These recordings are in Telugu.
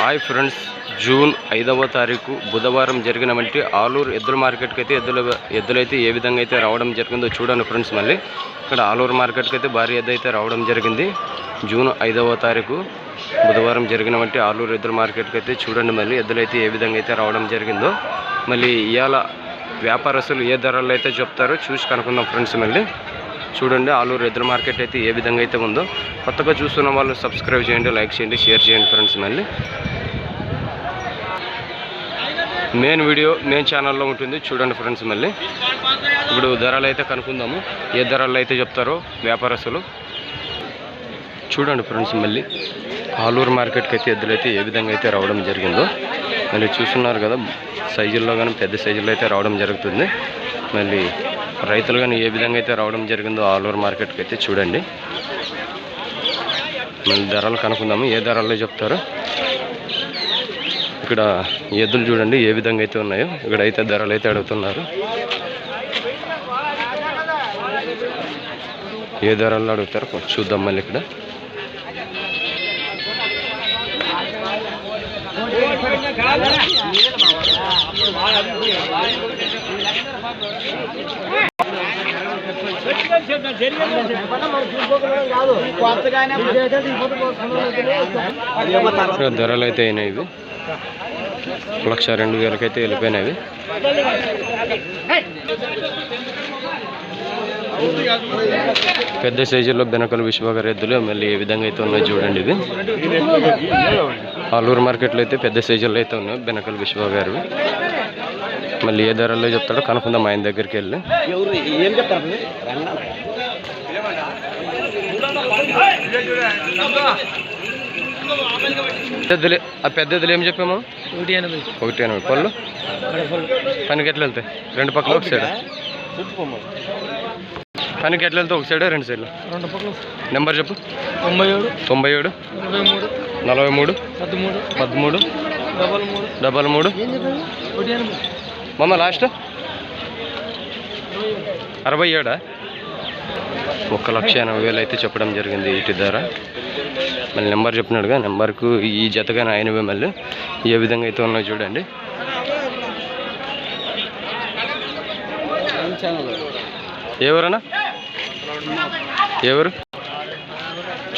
హాయ్ ఫ్రెండ్స్ జూన్ ఐదవ తారీఖు బుధవారం జరిగినటువంటి ఆలూరు ఎద్దుల మార్కెట్కి అయితే ఎద్దుల ఎద్దులైతే ఏ విధంగా అయితే రావడం జరిగిందో చూడండి ఫ్రెండ్స్ మళ్ళీ. ఇక్కడ ఆలూరు మార్కెట్కి అయితే భారీ ఎద్దు అయితే రావడం జరిగింది. జూన్ ఐదవ తారీఖు బుధవారం జరిగినటువంటి ఆలూరు ఎద్దుల మార్కెట్కి అయితే చూడండి మళ్ళీ ఎద్దులైతే ఏ విధంగా అయితే రావడం జరిగిందో. మళ్ళీ ఇవాళ వ్యాపారస్తులు ఏ ధరలు అయితే చెప్తారో చూసి కనుక్కుందాం ఫ్రెండ్స్ మళ్ళీ. చూడండి ఆలూరు ఎద్దుల మార్కెట్ అయితే ఏ విధంగా అయితే ఉందో. కొత్తగా చూస్తున్న వాళ్ళు సబ్స్క్రైబ్ చేయండి లైక్ చేయండి షేర్ చేయండి ఫ్రెండ్స్ మళ్ళీ. మెయిన్ వీడియో మెయిన్ ఛానల్లో ఉంటుంది. చూడండి ఫ్రెండ్స్ మళ్ళీ. ఇప్పుడు ధరలు అయితే కనుక్కుందాము. ఏ ధరలు అయితే చెప్తారో వ్యాపారస్తులు. చూడండి ఫ్రెండ్స్ మళ్ళీ. ఆలూరు మార్కెట్కి అయితే ఎద్దులైతే ఏ విధంగా అయితే రావడం జరిగిందో. మళ్ళీ చూస్తున్నారు కదా సైజుల్లో కానీ పెద్ద సైజుల్లో అయితే రావడం జరుగుతుంది. మళ్ళీ రైతులు కానీ ఏ విధంగా అయితే రావడం జరిగిందో ఆలూరు మార్కెట్కి అయితే చూడండి. మళ్ళీ ధరలు కనుక్కుందాము ఏ ధరల్లో చెప్తారు. ఇక్కడ ఎద్దులు చూడండి ఏ విధంగా అయితే ఉన్నాయో. ఇక్కడ అయితే ధరలు అయితే అడుగుతున్నారు. ఏ ధరల్లో అడుగుతారో చూద్దాం మళ్ళీ ఇక్కడ ఇక్కడ ధరలు అయితే అయినాయి ఇవి. లక్ష రెండు వేలకైతే వెళ్ళిపోయినాయి పెద్ద సైజులో బెనకలు విశ్వగారి ఎద్దులు మళ్ళీ ఏ విధంగా అయితే ఉన్నాయో చూడండి ఇది ఆలూరు మార్కెట్లో అయితే పెద్ద సైజుల్లో అయితే ఉన్నాయి బెనకలు విశ్వగారివి మళ్ళీ ఏ ధరల్లో చెప్తాడో కనుక్కుందాం ఆయన దగ్గరికి వెళ్ళి. ఏం చెప్తారు పెద్దలు ఆ పెద్ద ఎద్దులు ఏం చెప్పాము? ఒకటి ఎనభై. ఒకటి ఎనభై. పళ్ళు? పనికి ఎట్లా వెళ్తాయి? రెండు పక్కల ఒక సైడ్ పనికి ఎట్లా వెళ్తాయి? ఒక సైడ్ రెండు సైడ్లు రెండు పక్కలు. నెంబర్ చెప్పు. తొంభై ఏడు. తొంభై ఏడు. నలభై మూడు. పదమూడు. పదమూడు. డబల్ మూడు. డబల్ మూడు. ఏం మమ్మ లాస్ట్ అరవై ఏడా? ఒక లక్ష ఎనభై వేలు అయితే చెప్పడం జరిగింది వీటి ధర. మళ్ళీ నెంబర్ చెప్పినాడుగా నెంబర్కు ఈ జతగా ఆయనవే మళ్ళీ. ఏ విధంగా అయితే ఉన్నాయో చూడండి. ఎవరన్నా? ఎవరు?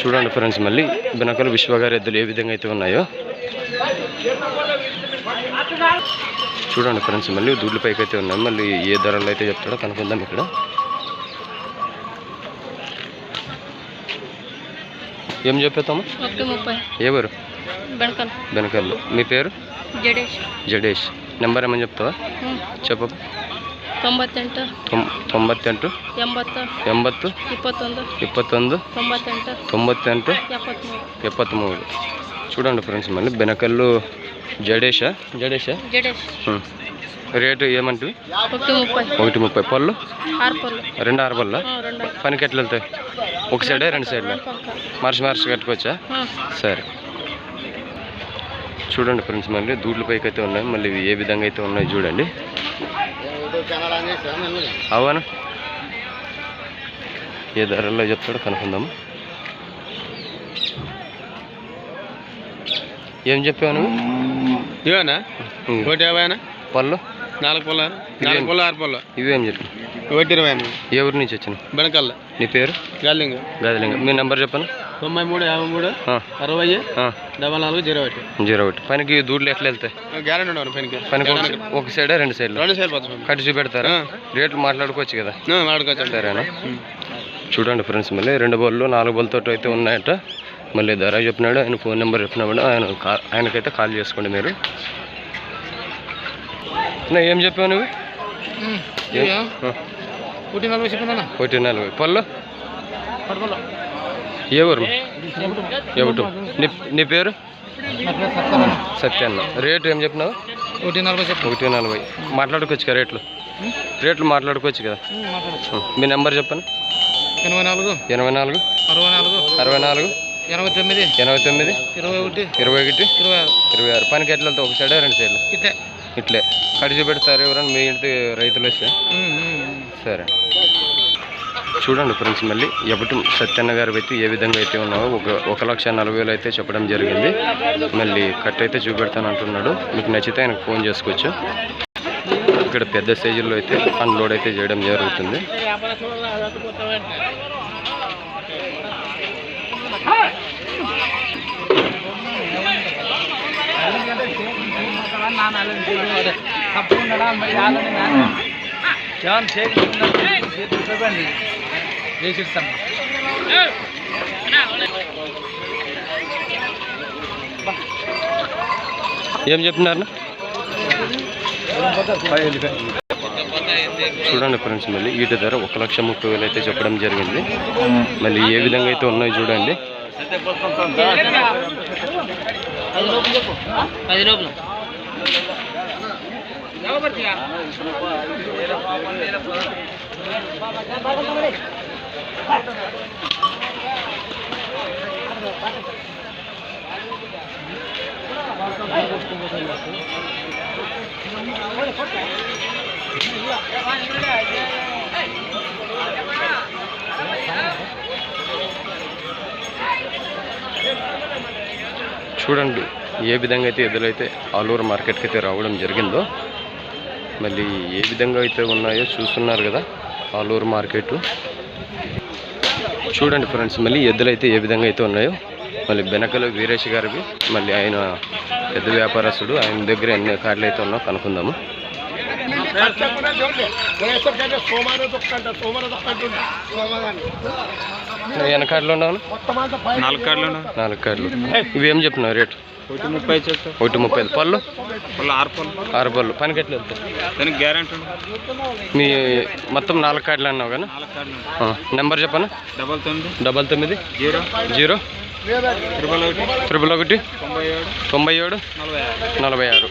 చూడండి ఫ్రెండ్స్ మళ్ళీ బెనకలు విశ్వగారి ఎద్దులు ఏ విధంగా అయితే ఉన్నాయో. చూడండి ఫ్రెండ్స్ మళ్ళీ దూడ్ల పైకి అయితే ఉన్నాయి మళ్ళీ ఏ ధరలు అయితే చెప్తాడో కనుక్కుందాం ఇక్కడ ఏం చెప్పేస్తాము ఒకటి ముప్పై ఎవరు బెనకల్ బెనకల్లు మీ పేరు జడేష్ జడేష్ నెంబర్ ఏమని చెప్తావా ಹ್ಞೂ చెప్పు ತೊಂಬತ್ತೆಂಟು తొం ತೊಂಬತ್ತೆಂಟು ಎಂಬತ್ತು ಎಂಬತ್ತು ಇಪ್ಪತ್ತೊಂದು ఇప్పత్తొందు ತೊಂಬತ್ತೆಂಟು తొంభత్తెంటు ಎಪ್ಪತ್ತ್ಮೂರು ఎప్పత్మూడు చూడండి ఫ్రెండ్స్ మళ్ళీ బెనకల్లు జడేషా? జడేషా? రేటు ఏమంటుంది ఒకటి ముప్పై. పళ్ళు? రెండు ఆరు పళ్ళు? పనికి ఎట్లా వెళ్తాయి? ఒక సైడే రెండు సైడ్లు? మార్చి మార్చి కట్టుకోవచ్చా? సరే. చూడండి ఫ్రెండ్స్ మళ్ళీ దూడ్ల పైకి అయితే ఉన్నాయి. మళ్ళీ ఏ విధంగా అయితే ఉన్నాయి చూడండి. అవునా? ఏ ధరల్లో చెప్తాడో కనుక్కుందాము. ఏం చెప్పావు నువ్వు? ఇవేనా. ఒకటి యాభైనా? పళ్ళు? నాలుగు పొల నాలుగు పొల ఆరు పొల ఇవేం చెప్పు ఒకటి ఇరవై ఊరి నుంచి వచ్చిన బెనకల్ల. నీ పేరు? గాలింగ. గదిలింగ మీ నెంబర్ చెప్పను. తొంభై మూడు యాభై మూడు అరవై డబల్ నాలుగు జీరో ఒకటి. జీరో ఒకటి. పనికి దూడ్లు ఎట్లా వెళ్తాయి? గ్యారెంటీ ఉండవు పనికి. పనికి ఒక- సైడే రెండు సైడ్లు? రెండు పోతుంది కట్టి చూపెడతారా? రేట్లు మాట్లాడుకోవచ్చు కదా? వాడుకోవచ్చు సరేనా? చూడండి ఫ్రెండ్స్ మళ్ళీ రెండు బళ్ళు నాలుగు బళ్ళతో అయితే ఉన్నాయట. మళ్ళీ ధర చెప్పినాడు ఆయన ఫోన్ నెంబర్ చెప్పినాడు ఆయన ఆయనకైతే కాల్ చేసుకోండి మీరు. నా ఏం చెప్పావు నువ్వు? ఏ- ఆ, ఒకటి నలభై చెప్పినా ఒకటి నలభై. పళ్ళు? ఏ ఊరు? ఎవటు నీ నీ పేరు? సత్యన్న. రేటు ఏం చెప్పినావు? ఒకటి నలభై చెప్పు. ఒకటి నలభై. మాట్లాడుకోవచ్చు కదా రేట్లు? రేట్లు మాట్లాడుకోవచ్చు కదా? మీ నెంబర్ చెప్పండి. ఎనభై నాలుగు. ఎనభై నాలుగు. అరవై నాలుగు. అరవై నాలుగు. ఎనభై తొమ్మిది. ఎనభై తొమ్మిది? ఇరవై ఒకటి. ఇరవై ఒకటి? ఇరవై ఆరు. ఇరవై ఆరు. పనికి ఎట్లా ఒక సైడ్ రెండు సైడ్లు? ఇట్టే ఇట్లే. కడిచి పెడతారు ఎవరైనా మీ ఇంటి రైతులు వస్తే? సరే. చూడండి ఫ్రెండ్స్ మళ్ళీ ఎప్పటి సత్యన్న గారు అయితే ఏ విధంగా అయితే ఉన్నావో ఒక ఒక లక్ష నలభై వేలు అయితే చెప్పడం జరిగింది. మళ్ళీ కట్ అయితే చూపెడతాను అంటున్నాడు. మీకు నచ్చితే ఆయనకు ఫోన్ చేసుకోవచ్చు. ఇక్కడ పెద్ద సైజుల్లో అయితే అన్లోడ్ అయితే చేయడం జరుగుతుంది. ఏం చెప్తున్నారు? చూడండి ఫ్రెండ్స్ మళ్ళీ వీటి ధర ఒక లక్ష ముప్పై వేలు అయితే చెప్పడం జరిగింది. మళ్ళీ ఏ విధంగా అయితే ఉన్నాయో చూడండి. పది లోపల చూడండి ఏ విధంగా అయితే ఎదురైతే ఆలూరు మార్కెట్కి అయితే రావడం జరిగిందో మళ్ళీ ఏ విధంగా అయితే ఉన్నాయో చూస్తున్నారు కదా ఆలూరు మార్కెట్. చూడండి ఫ్రెండ్స్ మళ్ళీ ఎద్దులైతే ఏ విధంగా అయితే ఉన్నాయో మళ్ళీ బెనకలు వీరేష్ గారివి మళ్ళీ ఆయన పెద్ద వ్యాపారస్తుడు ఆయన దగ్గర ఎన్ని కార్లు అయితే ఉన్నాయో కనుక్కుందాము. ఎన్ని కార్లు ఉన్నావు నాలుగు కార్లు నాలుగు కార్లు. ఇవి ఏం చెప్తున్నావు రేటు? ఒకటి ముప్పై చెప్తా ఒకటి ముప్పై ఐదు. పళ్ళు? ఆరు పళ్ళు. ఆరు పళ్ళు. పనికి ఎట్లా దానికి గ్యారంటీ మీ మొత్తం నాలుగు కార్డులు అన్నావు కానీ నెంబర్ చెప్పనా? డబల్ తొమ్మిది. డబల్ తొమ్మిది. జీరో. జీరో. త్రిబల్ ఒకటి. తొంభై ఏడు. తొంభై ఏడు. నలభై ఆరు.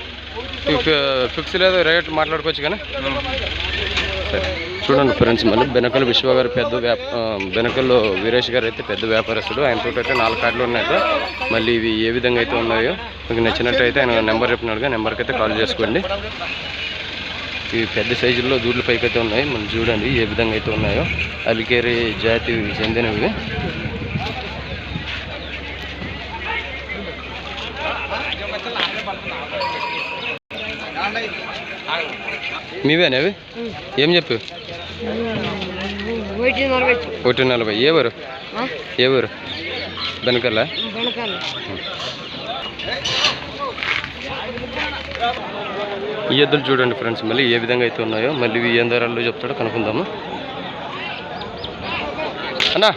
ఫిక్స్ లేదు రేట్ మాట్లాడుకోవచ్చు కానీ సరే. చూడండి ఫ్రెండ్స్ మళ్ళీ బెనకల్ విశ్వ గారు పెద్ద వ్యాప బెనకల్లో వీరేష్ గారు అయితే పెద్ద వ్యాపారస్తుడు. ఆయన అయితే నాలుగు కార్డులు ఉన్నాయట మళ్ళీ ఇవి ఏ విధంగా అయితే ఉన్నాయో మీకు నచ్చినట్టు అయితే ఆయన నెంబర్ చెప్పినాడుగా నెంబర్కి అయితే కాల్ చేసుకోండి. ఇవి పెద్ద సైజుల్లో దూడ్ల పైకి అయితే ఉన్నాయి. మనం చూడండి ఏ విధంగా అయితే ఉన్నాయో. అలికేరి జాతి చెందినవి. మీవేనా అవి? ఏం చెప్పు? ఒకటి నలభై. ఏ ఊరు? బెనకల్లా? బెనకాల ఈ ఎద్దులు చూడండి ఫ్రెండ్స్ మళ్ళీ ఏ విధంగా అయితే ఉన్నాయో మళ్ళీ ఏం ధరల్లో చెప్తాడో కనుక్కుందాము. అన్నా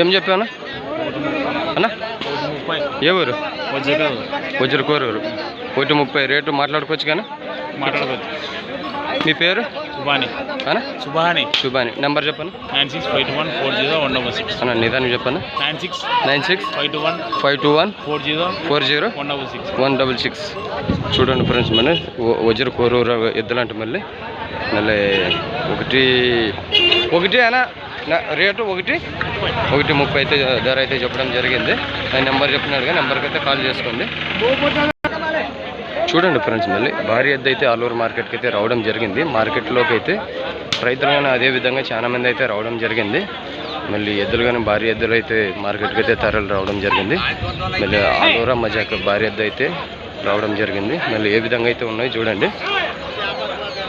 ఏం చెప్పానా? అన్నా ఏ ఊరు? వజ్రకూరు ఊరు ఒకటి ముప్పై. రేటు మాట్లాడుకోవచ్చు కానీ? మాట్లాడవచ్చు మీ పేరు? సుబాని అన్నా? సుబాని శుభాని నెంబర్ చెప్పను nine six five two one four zero one double six. అన్న నిదానం చెప్పను nine six nine six five two one five two one four zero four zero one double six. One double six. చూడండి ఫ్రెండ్స్ మళ్ళీ వజ్ర కోరూరు ఎద్దులంట మళ్ళీ మళ్ళీ ఒకటి ఒకటి అయినా రేటు ఒకటి ఒకటి ముప్పై అయితే ధర అయితే చెప్పడం జరిగింది. ఆయన నెంబర్ చెప్పినాడుగా నెంబర్కి అయితే కాల్ చేసుకోండి. చూడండి ఫ్రెండ్స్ మళ్ళీ భారీ ఎద్దు అయితే ఆలూరు మార్కెట్కి అయితే రావడం జరిగింది. మార్కెట్లోకి అయితే రైతులు కానీ అదే విధంగా చాలా మంది అయితే రావడం జరిగింది. మళ్ళీ ఎద్దులు కానీ భారీ ఎద్దులు అయితే మార్కెట్కి అయితే తరలి రావడం జరిగింది. మళ్ళీ ఆలూరా మజాక్ భారీ ఎద్దు అయితే రావడం జరిగింది. మళ్ళీ ఏ విధంగా అయితే ఉన్నాయి చూడండి.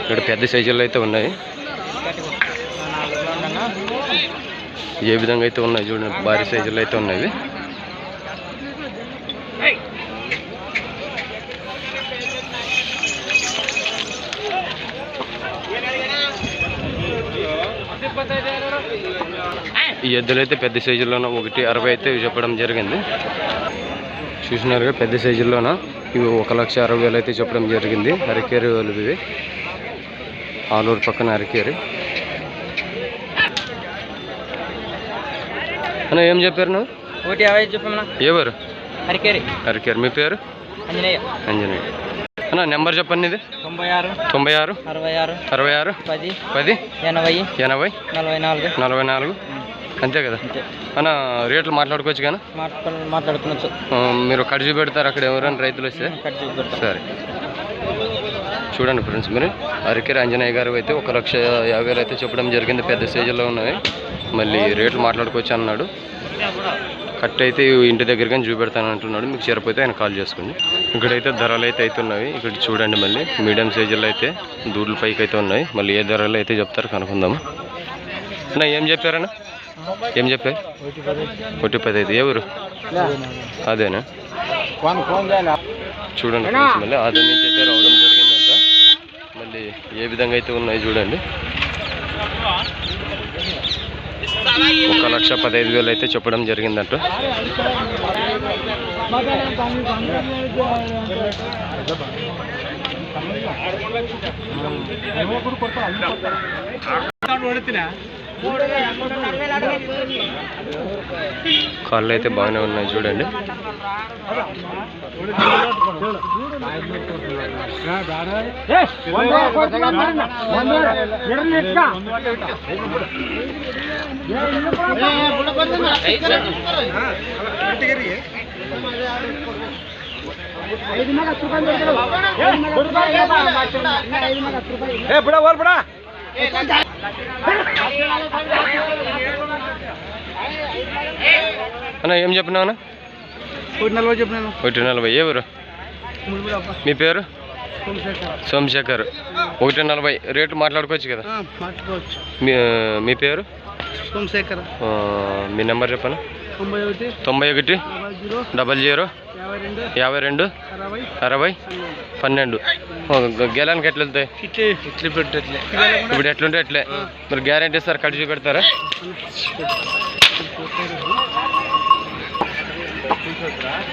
ఇక్కడ పెద్ద సైజుల్లో అయితే ఉన్నాయి. ఏ విధంగా అయితే ఉన్నాయి చూడండి భారీ సైజుల్లో అయితే ఉన్నాయి ఈ ఎద్దులు అయితే పెద్ద సైజుల్లోన ఒకటి అరవై అయితే చెప్పడం జరిగింది. చూసినారుగా పెద్ద సైజుల్లోన ఇవి ఒక లక్ష అరవై వేలు అయితే చెప్పడం జరిగింది. అరకేరి వాళ్ళు ఇవి. ఆలూరు పక్కన అరకేరి. అన్న ఏం చెప్పారు నువ్వు? ఒకటి ఎవరు? అరకేరి. మీ పేరు? అంజనేయ. అంజనీ అన్న నెంబర్ చెప్పండి ఇది తొంభై ఆరు తొంభై ఆరు అరవై ఆరు అరవై ఆరు పది పది ఎనభై ఎనభై నలభై నాలుగు. నలభై నాలుగు. అంతే కదా? అన్న రేట్లు మాట్లాడుకోవచ్చు కానీ మాట్లాడు మాట్లాడుకునొచ్చు ఆ, మీరు కడిచి పెడతారు అక్కడ ఎవరైనా రైతులు వస్తే? సరే. చూడండి ఫ్రెండ్స్ మీరు. అరకెర ఆంజనేయ గారు అయితే ఒక లక్ష యాభై వేలు అయితే చెప్పడం జరిగింది. పెద్ద సైజులో ఉన్నాయి మళ్ళీ రేట్లు మాట్లాడుకోవచ్చు అన్నాడు. కట్ అయితే ఇంటి దగ్గర కానీ చూపెడతాను అంటున్నాడు. మీకు సరిపోతే ఆయన కాల్ చేసుకోండి. ఇక్కడైతే ధరలు అయితే అవుతున్నాయి ఇక్కడ చూడండి మళ్ళీ. మీడియం సైజుల్లో అయితే దూడ్ల పైకి అయితే ఉన్నాయి. మళ్ళీ ఏ ధరలు అయితే చెప్తారు కనుక్కుందాము. అన్న ఏం చెప్పారన్న? ఏం చెప్పారు? ఒకటి పది అయితే ఎవరు అదేనా? చూడండి మళ్ళీ అదే నుంచి అయితే రావడం జరిగిందంట. మళ్ళీ ఏ విధంగా అయితే ఉన్నాయి చూడండి. ఒక లక్ష పదహైదు వేలు అయితే చెప్పడం జరిగిందంట. కాళ్ళు అయితే బాగానే ఉన్నాయి చూడండి. అన్న ఏం చెప్పినావు అన్న? నలభై చెప్పినాను. ఒకటి నలభై ఎవరు మీ పేరు? సోమశేఖర్. ఒకటి నలభై రేటు మాట్లాడుకోవచ్చు కదా? మీ మీ పేరు? సోమశేఖర్. మీ నెంబర్ చెప్పను? తొంభై ఒకటి డబల్ జీరో యాభై రెండు అరవై పన్నెండు. గెలానికి ఎట్లా వెళ్తాయి ఇట్లే ఇట్లే పెట్టట్లే. ఇప్పుడు ఎట్లుంటే అట్లే. మరి గ్యారంటీ ఇస్తారు కట్ చూపెడతారా?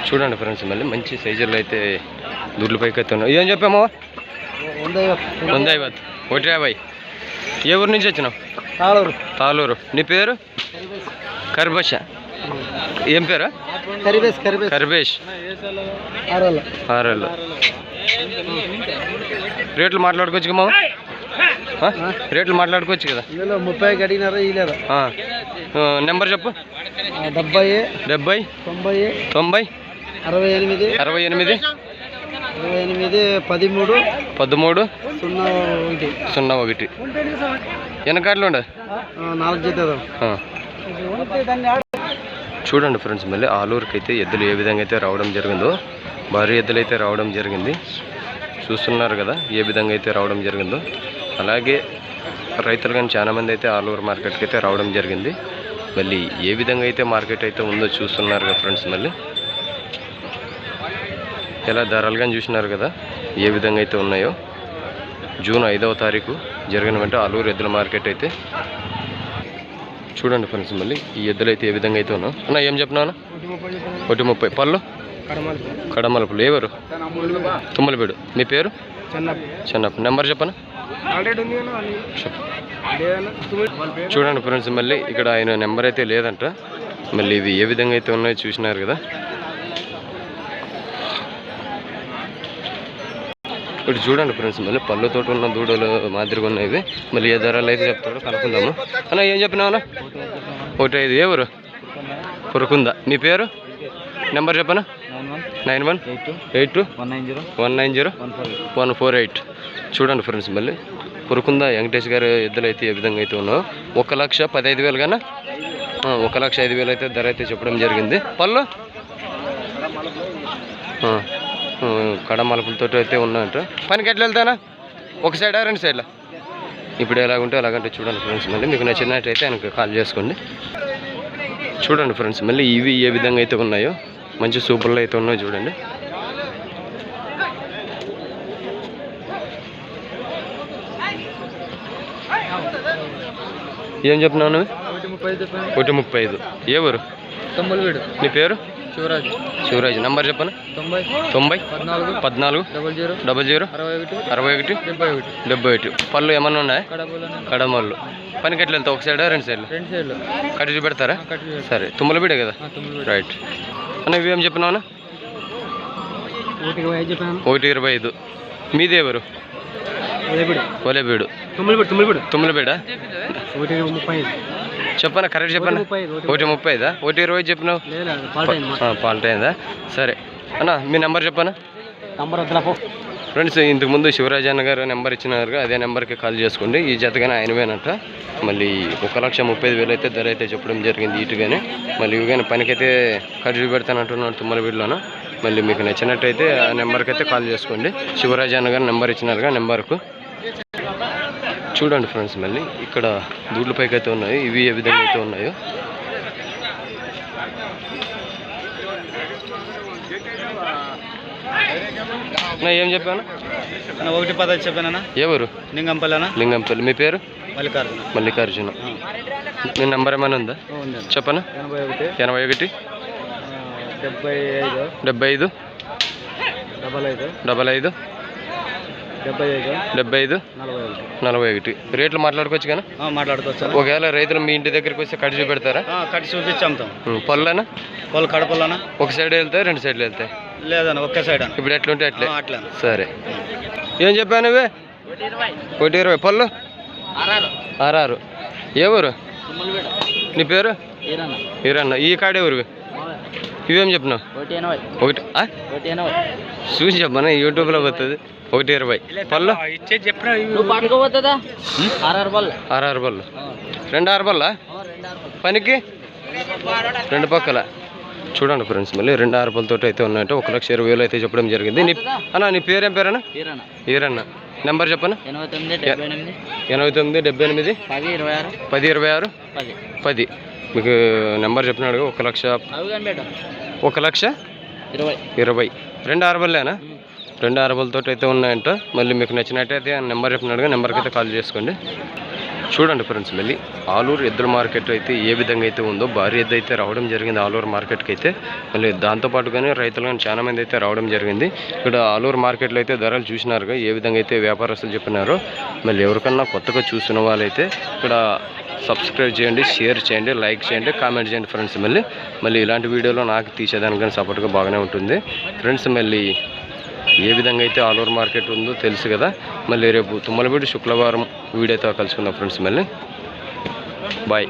చూడండి ఫ్రెండ్స్ మళ్ళీ మంచి సైజుల్లో అయితే దూడ్ల పైకి అయితే ఉన్నాయి ఏం చెప్పామో? వంద ఐవత్ ఒకటి యాభై. ఏ ఊరు నుంచి వచ్చినావు? తాళూరు. తాలూరు నీ పేరు? కర్బష ఏం పేరా? కర్బేష్ ఆరోళ్ళ రేట్లు మాట్లాడుకోవచ్చు మామ? ఆ? రేట్లు మాట్లాడుకోవచ్చు కదా? ముప్పై అడిగినారు. ఆ, నెంబర్ చెప్పు. డెబ్బై డెబ్బై. తొంభై తొంభై. అరవై ఎనిమిది. అరవై ఎనిమిది. అరవై ఎనిమిది పదిమూడు. పదమూడు. సున్నా ఒకటి. సున్నా ఒకటి. వెనకాడలు ఉండ? ఆ, నాలుగు జత చూడండి ఫ్రెండ్స్ మళ్ళీ ఆలూరుకి అయితే ఎద్దులు ఏ విధంగా అయితే రావడం జరిగిందో భారీ ఎద్దులు అయితే రావడం జరిగింది. చూస్తున్నారు కదా ఏ విధంగా అయితే రావడం జరిగిందో. అలాగే రైతులు కానీ చాలా మంది అయితే ఆలూరు మార్కెట్కి అయితే రావడం జరిగింది. మళ్ళీ ఏ విధంగా అయితే మార్కెట్ అయితే ఉందో చూస్తున్నారు కదా ఫ్రెండ్స్ మళ్ళీ. ఎలా ధరలు కానీ చూసినారు కదా ఏ విధంగా అయితే ఉన్నాయో. జూన్ ఐదవ తారీఖు జరిగిన వెంట ఆలూరు ఎద్దుల మార్కెట్ అయితే చూడండి ఫ్రెండ్స్ మళ్ళీ ఈ ఎద్దులు అయితే ఏ విధంగా అయితే ఉన్నావు అన్న ఏం చెప్పినా ఒకటి ముప్పై. పళ్ళు? కడమల పళ్ళు ఎవరు? తుమ్మలపేడు. మీ పేరు? చెన్నప్ప. నెంబర్ చెప్పను? చూడండి ఫ్రెండ్స్ మళ్ళీ ఇక్కడ ఆయన నెంబర్ అయితే లేదంట. మళ్ళీ ఇవి ఏ విధంగా అయితే ఉన్నాయో చూసినారు కదా. ఇప్పుడు చూడండి ఫ్రెండ్స్ మళ్ళీ పళ్ళు తోట ఉన్న దూడలు మాదిరిగా ఉన్నాయి ఇవి. మళ్ళీ ఏ ధరలు అయితే చెప్తాడో కనుక్కుందాము. అన్న ఏం చెప్పినావు అన్న? ఒకటి ఐదు ఏ ఊరు? మీ పేరు? నెంబర్ చెప్పనా? Nine one? Eight two? One nine zero? One nine zero one four eight. చూడండి ఫ్రెండ్స్ మళ్ళీ కురుకుందా వెంకటేష్ గారు ఎద్దులు అయితే ఏ విధంగా అయితే ఉన్నావు ఒక లక్ష పదహైదు వేలు కన్నా? ఒక లక్ష ఐదు వేలు అయితే ధర అయితే చెప్పడం జరిగింది. పళ్ళు? కడ మలుపులతో అయితే ఉన్నాయంట. పనికి ఎట్లా వెళ్తానా? ఒక సైడా రెండు సైడ్లా? ఇప్పుడు ఎలాగుంటే అలాగంటే చూడండి ఫ్రెండ్స్. మళ్ళీ మీకు నచ్చినట్టయితే ఆయనకు కాల్ చేసుకోండి. చూడండి ఫ్రెండ్స్ మళ్ళీ ఇవి ఏ విధంగా అయితే ఉన్నాయో మంచి సూపర్లు అయితే ఉన్నాయో చూడండి. ఏం చెప్తున్నావు నువ్వు? ఒకటి ముప్పై ఐదు ఏ ఊరు? నీ పేరు? శివరాజు. శివరాజ్. నంబర్ చెప్పను? తొంభై. తొంభై. పద్నాలుగు. పద్నాలుగు. Double zero. Double zero. అరవై ఒకటి. అరవై ఒకటి. డెబ్బై ఒకటి. డెబ్బై ఒకటి. పళ్ళు ఏమన్నా ఉన్నాయా? కడమళ్ళు. పనికి ఎట్లా వెళ్తావు? ఒక సైడా రెండు సైడ్లు? రెండు సైడ్లు. కట్టి చూపెడతారా? సరే. తుమ్మలబీడే కదా? తొమ్మిది రైట్. అన్న ఇవేం చెప్పినావు ఒకటి ఐదు చెప్పాను ఒకటి ఇరవై ఐదు. మీది ఎవరు? ఒలేబీడు తొమ్మిదిపూడి తొమ్మిదిపూడి తుమ్మలబీడా ఒకటి ముప్పై ఐదు. చెప్పనా? కరెక్ట్ చెప్పనా? ఒకటి ముప్పై ఐదా ఒకటి ఇరవై చెప్పినావు? పాల్ట్ అయిందా సరే. అన్న మీ నెంబర్ చెప్పనా? నంబర్ ఫ్రెండ్స్ ఇంతకు ముందు శివరాజ్ అన్న గారు నెంబర్ ఇచ్చినారు అదే నెంబర్కి కాల్ చేసుకోండి ఈ జతగానే ఆయనవేనట. మళ్ళీ ఒక లక్ష ముప్పై ఐదు వేలు అయితే ధర అయితే చెప్పడం జరిగింది ఇటుగానే మళ్ళీ ఇవిగానే పనికైతే ఖర్చు పెడతానంటున్నాడు తుమ్మలవీడులోన. మళ్ళీ మీకు నచ్చినట్టయితే ఆ నెంబర్కి అయితే కాల్ చేసుకోండి. శివరాజ్ అన్న గారు నెంబర్ ఇచ్చినారుగా నెంబర్కు. చూడండి ఫ్రెండ్స్ మళ్ళీ. ఇక్కడ దూడ్ల పైకి అయితే ఉన్నాయి. ఇవి ఏ విధంగా అయితే ఉన్నాయో. ఏం చెప్పాను? ఒకటి పదహైదు చెప్పానా ఎవరు? నింగంపల్లినా లింగంపల్లి. మీ పేరు? మల్లికార్జున. మల్లికార్జున. మీ నెంబర్ ఏమైనా ఉందా? చెప్పనా? ఎనభై ఒకటి. ఎనభై ఒకటి. డెబ్బై ఐదు. డెబ్బై ఐదు. డబల్ ఐదు. డబల్ ఐదు. డెబ్బై ఐదు. నలభై ఒకటి. రేట్లు మాట్లాడుకోవచ్చు కానీ మాట్లాడుకోవచ్చా ఒకవేళ రైతులు మీ ఇంటి దగ్గరికి వస్తే కట్ చూపెడతారా? కట్టి చూపించి అమ్ముతాం పళ్ళనా వాళ్ళు కడపలోనా ఒక సైడ్ వెళ్తాయి రెండు సైడ్లు వెళ్తాయి? లేదన్న ఒకే సైడ్ అన్న. ఇప్పుడు ఎట్లుంటే అట్లే. అట్లా సరే. ఏం చెప్పాను ఇవే ఒకటి ఇరవై. పళ్ళు ఆరారు. ఏ ఊరు? నీ పేరు? ఈరన్న ఈ కాడే ఊరు? ఇవేం చెప్పినావు? ఒకటి ఎనభై. ఒకటి ఆ? ఒకటి ఎనభై. చూసి చెప్పనా యూట్యూబ్లో పోతుంది. ఒకటి ఇరవై. పళ్ళు? ఆర్ఆర్ పళ్ళు. రెండు ఆరు పళ్ళా? పనికి? రెండు పక్కల. చూడండి ఫ్రెండ్స్ మళ్ళీ రెండు ఆరు పళ్ళతో అయితే ఉన్నాయంటే ఒక లక్ష ఇరవై వేలు అయితే చెప్పడం జరిగింది. నీ అన్న నీ పేరేం పేరన్నా? తీరన్న ఈరన్న. నెంబర్ చెప్పనా? ఎనభై తొమ్మిది డెబ్బై ఎనిమిది. పది ఇరవై ఆరు. పది. మీకు నెంబర్ చెప్పినాడు ఒక లక్ష ఒక లక్ష ఇరవై. ఇరవై. రెండు ఆరుబల్లేనా? రెండు ఆరుబలతో అయితే ఉన్నాయంట. మళ్ళీ మీకు నచ్చినట్టయితే నెంబర్ చెప్పినాడుగా నెంబర్కి అయితే కాల్ చేసుకోండి. చూడండి ఫ్రెండ్స్ మళ్ళీ ఆలూరు ఎద్దుల మార్కెట్ అయితే ఏ విధంగా అయితే ఉందో భారీ ఎద్దు అయితే రావడం జరిగింది ఆలూరు మార్కెట్కి అయితే. మళ్ళీ దాంతోపాటుగానే రైతులు కానీ చాలా మంది అయితే రావడం జరిగింది. ఇక్కడ ఆలూరు మార్కెట్లో అయితే ధరలు చూసినారుగా ఏ విధంగా అయితే వ్యాపారస్తులు చెప్పినారో. మళ్ళీ ఎవరికన్నా కొత్తగా చూసిన వాళ్ళైతే ఇక్కడ సబ్స్క్రైబ్ చేయండి షేర్ చేయండి లైక్ చేయండి కామెంట్ చేయండి ఫ్రెండ్స్ మళ్ళీ. మళ్ళీ ఇలాంటి వీడియోలో నాకు తీసేదానికని సపోర్ట్గా బాగానే ఉంటుంది. ఫ్రెండ్స్ మళ్ళీ ఏ విధంగా అయితే ఆల్ ఓవర్ మార్కెట్ ఉందో తెలుసు కదా. మళ్ళీ రేపు తుమ్మలపేట శుక్రవారం వీడియోతో కలుసుకుందాం ఫ్రెండ్స్ మళ్ళీ. బాయ్.